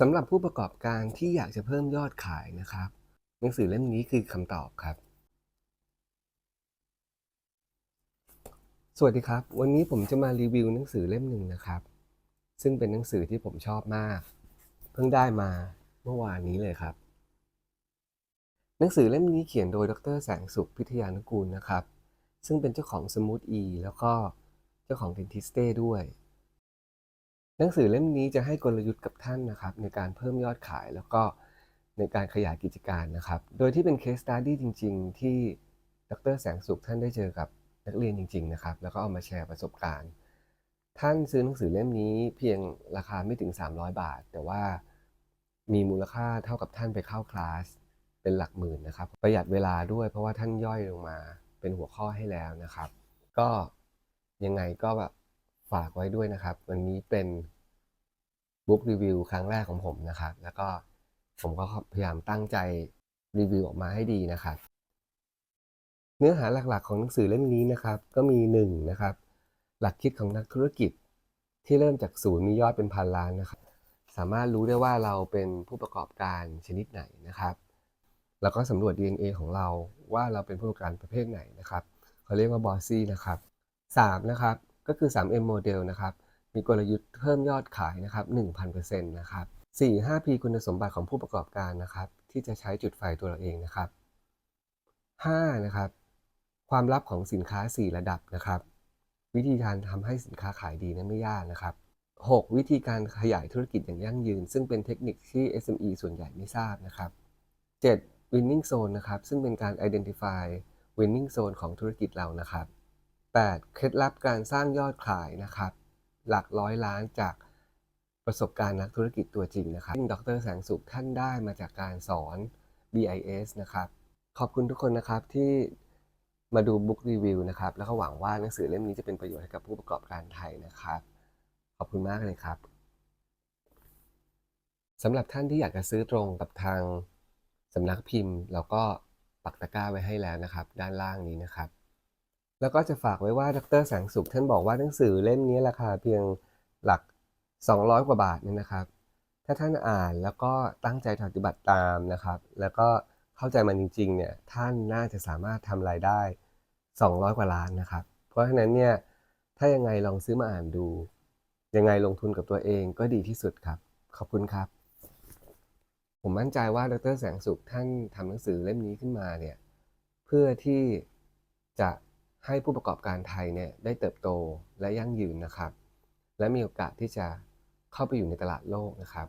สำหรับผู้ประกอบการที่อยากจะเพิ่มยอดขายนะครับ หนังสือเล่มนี้คือคำตอบครับ สวัสดีครับ วันนี้ผมจะมารีวิวหนังสือเล่มหนึ่งนะครับ ซึ่งเป็นหนังสือที่ผมชอบมาก เพิ่งได้มาเมื่อวานนี้เลยครับ หนังสือเล่มนี้เขียนโดยดรแสงสุขพิทยานุกูลนะครับ ซึ่งเป็นเจ้าของสมูทอีแล้วก็เจ้าของเดนทิสเต้ด้วย หนังสือเล่มนี้จะให้กลยุทธ์กับท่านนะครับในการเพิ่มยอดขายแล้วก็ในการขยายกิจการนะครับ โดยที่เป็นเคสตัดดี้จริง ๆ ที่ดรแสงสุขท่านได้เจอกับนักเรียนจริง ๆ นะครับ แล้วก็เอามาแชร์ประสบการณ์ ท่านซื้อหนังสือเล่มนี้เพียงราคาไม่ถึง 300 บาท แต่ว่ามีมูลค่าเท่ากับท่านไปเข้าคลาสเป็นหลักหมื่นนะครับ ประหยัดเวลาด้วยเพราะว่าท่านย่อยลงมาเป็นหัวข้อให้แล้วนะครับ ก็ยังไงก็แบบ ฝากไว้ด้วยนะครับ วันนี้เป็นบุ๊กรีวิวครั้งแรกของผมนะครับ แล้วก็ผมก็พยายามตั้งใจรีวิวออกมาให้ดีนะครับ เนื้อหาหลักๆของหนังสือเล่มนี้นะครับ ก็มีหนึ่งนะครับหลักคิดของนักธุรกิจที่เริ่มจากศูนย์มียอดเป็นพันล้านนะครับ สามารถรู้ได้ว่าเราเป็นผู้ประกอบการชนิดไหนนะครับ แล้วก็สำรวจ DNA ของเราว่าเราเป็นผู้ประกอบการประเภทไหนนะครับเขาเรียกว่าบอสซี่นะครับ3นะครับ ก็คือ 3M Model นะครับมีกลยุทธ์เพิ่มยอดขายนะครับ1,000%นะครับ 4 5 P คุณสมบัติของผู้ประกอบการนะครับ ที่จะใช้จุดไฟตัวเราเองนะครับ 5 นะครับ ความลับของสินค้า 4 ระดับนะครับ วิธีการทำให้สินค้าขายดีนั้นไม่ยากนะครับ 6. วิธีการขยายธุรกิจอย่างยั่งยืน ซึ่งเป็นเทคนิคที่ SME ส่วนใหญ่ไม่ทราบนะครับ 7. winning zone นะครับ ซึ่งเป็นการ identify winning zone ของธุรกิจเรานะครับ 8. เคล็ดลับการสร้างยอดขายนะครับ หลักร้อยล้านจากประสบการณ์นักธุรกิจตัวจริงนะครับซึ่งดรแสงสุขท่านได้มาจากการสอน BIS นะครับ ขอบคุณทุกคนนะครับที่มาดูบุ๊กรีวิวนะครับ แล้วก็หวังว่าหนังสือเล่มนี้จะเป็นประโยชน์ให้กับผู้ประกอบการไทยนะครับ ขอบคุณมากเลยครับสำหรับท่านที่อยากจะซื้อตรงกับทางสำนักพิมพ์ เราก็ปักตะกร้าไว้ให้แล้วนะครับ ด้านล่างนี้นะครับ แล้วก็จะฝากไว้ว่าดรแสงสุขท่านบอกว่าหนังสือเล่มนี้ราคาเพียงหลัก 200 กว่าบาทเนี่ยนะครับ ถ้าท่านอ่านแล้วก็ตั้งใจปฏิบัติตามนะครับ แล้วก็เข้าใจมันจริงๆเนี่ยท่านน่าจะสามารถทำรายได้ 200 กว่าล้านนะครับ เพราะฉะนั้นเนี่ยถ้ายังไงลองซื้อมาอ่านดู ยังไงลงทุนกับตัวเองก็ดีที่สุดครับ ขอบคุณครับ ผมมั่นใจว่าดรแสงสุขท่านทำหนังสือเล่มนี้ขึ้นมาเนี่ยเพื่อที่จะ ให้ผู้ประกอบการไทยเนี่ยได้เติบโตและยั่งยืนนะครับ และมีโอกาสที่จะเข้าไปอยู่ในตลาดโลกนะครับ